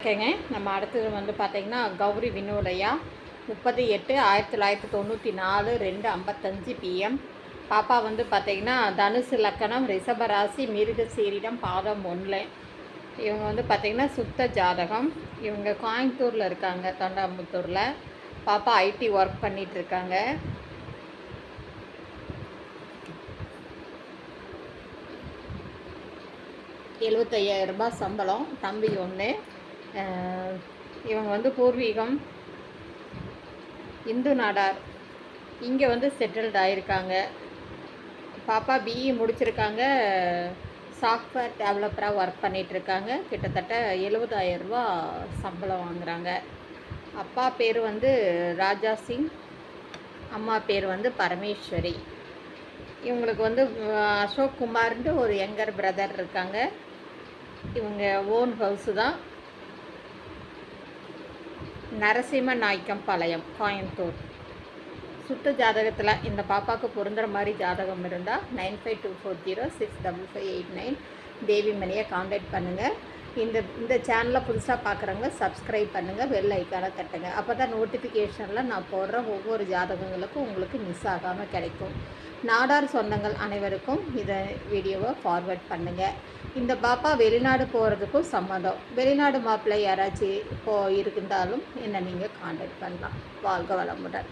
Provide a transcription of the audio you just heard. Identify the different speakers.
Speaker 1: ஓகேங்க. நம்ம அடுத்தது வந்து பார்த்திங்கன்னா கௌரி வினோதயா முப்பது எட்டு ஆயிரத்தி தொள்ளாயிரத்தி தொண்ணூற்றி நாலு ரெண்டு ஐம்பத்தஞ்சு பிஎம் பாப்பா வந்து பார்த்திங்கன்னா தனுசு லக்கணம் ரிஷபராசி மிருகசீரிடம் பாதம் ஒன்றில் இவங்க வந்து பார்த்திங்கன்னா சுத்த ஜாதகம். இவங்க கோயம்புத்தூரில் இருக்காங்க தொண்டாமுத்தூரில். பாப்பா ஐடி ஒர்க் பண்ணிகிட்ருக்காங்க இருக்காங்க. எழுபத்தையாயிரம் ரூபாய் சம்பளம் தம்பி ஒன்று இவங்க வந்து பூர்வீகம் இந்து நாடார். இங்கே வந்து செட்டில்ட் ஆகிருக்காங்க பாப்பா பிஇ முடிச்சிருக்காங்க. சாஃப்ட்வேர் டெவலப்பராக ஒர்க் பண்ணிகிட்ருக்காங்க கிட்டத்தட்ட எழுபதாயிரரூபா சம்பளம் வாங்குகிறாங்க அப்பா பேர் வந்து ராஜா சிங். அம்மா பேர் வந்து பரமேஸ்வரி. இவங்களுக்கு வந்து அசோக் குமார்ன்ட்டு ஒரு யங்கர் பிரதர் இருக்காங்க. இவங்க ஓன் ஹவுஸு தான். நரசிம்ம நாய்க்கம் பாளையம் கோயம்புத்தூர். சுத்த ஜாதகத்தில் இந்த பாப்பாவுக்கு பொருந்துகிற மாதிரி ஜாதகம் இருந்தால் nine five two four zero six double five eight nine Devi மணியை காண்டாக்ட் பண்ணுங்கள் இந்த இந்த சேனலை புதுசாக பார்க்குறவங்க சப்ஸ்கிரைப் பண்ணுங்கள் பெல் ஐக்கானை தட்டுங்க. அப்போ தான் நோட்டிஃபிகேஷனில் நான் போடுற ஒவ்வொரு ஜாதகங்களுக்கும் உங்களுக்கு மிஸ் ஆகாமல் கிடைக்கும். நாடார் சொந்தங்கள் அனைவருக்கும் இதை வீடியோவை ஃபார்வர்ட் பண்ணுங்கள் இந்த பாப்பா வெளிநாடு போகிறதுக்கும் சம்மதம். வெளிநாடு மாப்பிள்ளை யாராச்சும் இப்போ இருந்தாலும் என்னை நீங்கள் காண்டாக்ட் பண்ணலாம். வாழ்க வளமுடன்.